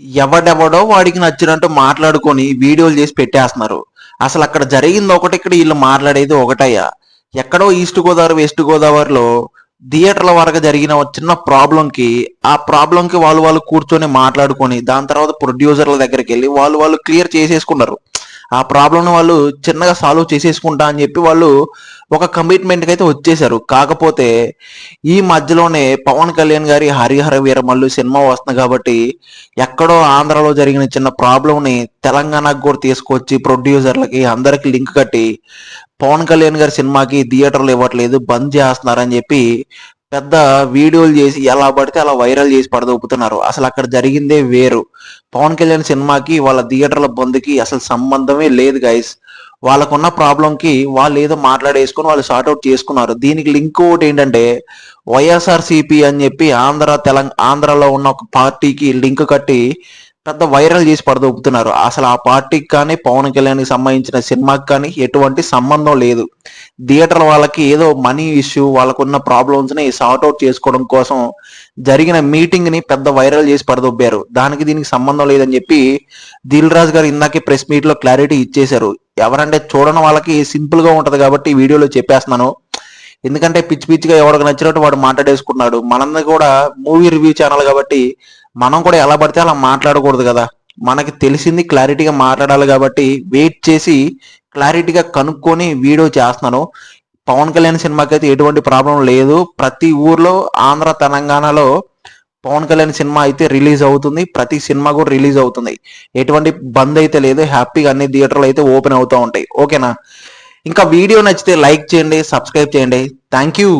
ఎవడెవడో వాడికి నచ్చినట్టు మాట్లాడుకొని వీడియోలు చేసి పెట్టేస్తున్నారు. అసలు అక్కడ జరిగింది ఒకటి ఇక్కడ వీళ్ళు మాట్లాడేది ఒకటయ్యా. ఎక్కడో ఈస్ట్ గోదావరి వెస్ట్ గోదావరిలో థియేటర్ల వరకు జరిగిన ఒక చిన్న ప్రాబ్లంకి ఆ ప్రాబ్లంకి వాళ్ళు వాళ్ళు కూర్చొని మాట్లాడుకొని దాని తర్వాత ప్రొడ్యూసర్ల దగ్గరికి వెళ్ళి వాళ్ళు వాళ్ళు క్లియర్ చేసేసుకున్నారు. ఆ ప్రాబ్లంను వాళ్ళు చిన్నగా సాల్వ్ చేసేసుకుంటా అని చెప్పి వాళ్ళు ఒక కమిట్మెంట్కి అయితే వచ్చేసారు కాకపోతే ఈ మధ్యలోనే పవన్ కళ్యాణ్ గారి హరిహర వీరమల్లు సినిమా వస్తుంది కాబట్టి ఎక్కడో ఆంధ్రాలో జరిగిన చిన్న ప్రాబ్లంని తెలంగాణకు కూడా తీసుకొచ్చి ప్రొడ్యూసర్లకి అందరికి లింక్ కట్టి పవన్ కళ్యాణ్ గారి సినిమాకి థియేటర్లు ఇవ్వట్లేదు బంద్ చేస్తున్నారని చెప్పి పెద్ద వీడియోలు చేసి ఎలా పడితే అలా వైరల్ చేసి పడదొప్పుతున్నారు అసలు అక్కడ జరిగిందే వేరు. పవన్ కళ్యాణ్ సినిమాకి వాళ్ళ థియేటర్ల బంద్కి అసలు సంబంధమే లేదు గైస్ వాళ్ళకున్న ప్రాబ్లంకి వాళ్ళు ఏదో మాట్లాడేసుకొని వాళ్ళు షార్ట్అవుట్ చేసుకున్నారు. దీనికి లింక్ ఒకటి ఏంటంటే వైఎస్ఆర్ సిపి అని చెప్పి ఆంధ్ర తెలంగాణ ఆంధ్రలో ఉన్న ఒక పార్టీకి లింక్ కట్టి పెద్ద వైరల్ చేసి పడదొప్పుతున్నారు అసలు ఆ పార్టీకి కానీ పవన్ కళ్యాణ్కి సంబంధించిన సినిమాకి కానీ ఎటువంటి సంబంధం లేదు. థియేటర్ వాళ్ళకి ఏదో మనీ ఇష్యూ వాళ్ళకున్న ప్రాబ్లమ్స్ని సార్ట్ అవుట్ చేసుకోవడం కోసం జరిగిన మీటింగ్ని పెద్ద వైరల్ చేసి పడదొబ్బారు. దానికి దీనికి సంబంధం లేదని చెప్పి దిల్ రాజు గారు ఇందాకే ప్రెస్ మీట్లో క్లారిటీ ఇచ్చేశారు. ఎవరంటే చూడని వాళ్ళకి సింపుల్గా ఉంటుంది కాబట్టి వీడియోలో చెప్పేస్తున్నాను. ఎందుకంటే పిచ్చి పిచ్చిగా ఎవరికి నచ్చినట్టు వాడు మాట్లాడేసుకున్నాడు. మనది కూడా మూవీ రివ్యూ ఛానల్ కాబట్టి మనం కూడా ఎలా పడితే అలా మాట్లాడకూడదు కదా. మనకి తెలిసింది క్లారిటీగా మాట్లాడాలి కాబట్టి వెయిట్ చేసి క్లారిటీగా కనుక్కొని వీడియో చేస్తున్నాను. పవన్ కళ్యాణ్ సినిమాకి అయితే ఎటువంటి ప్రాబ్లం లేదు. ప్రతి ఊర్లో ఆంధ్ర తెలంగాణలో పవన్ కళ్యాణ్ సినిమా అయితే రిలీజ్ అవుతుంది. ప్రతి సినిమా కూడా రిలీజ్ అవుతుంది. ఎటువంటి బంద్ అయితే లేదు. హ్యాపీగా అన్ని థియేటర్లు అయితే ఓపెన్ అవుతూ ఉంటాయి. ఓకేనా? ఇంకా వీడియో నచ్చితే లైక్ చేయండి సబ్స్క్రైబ్ చేయండి. Thank you.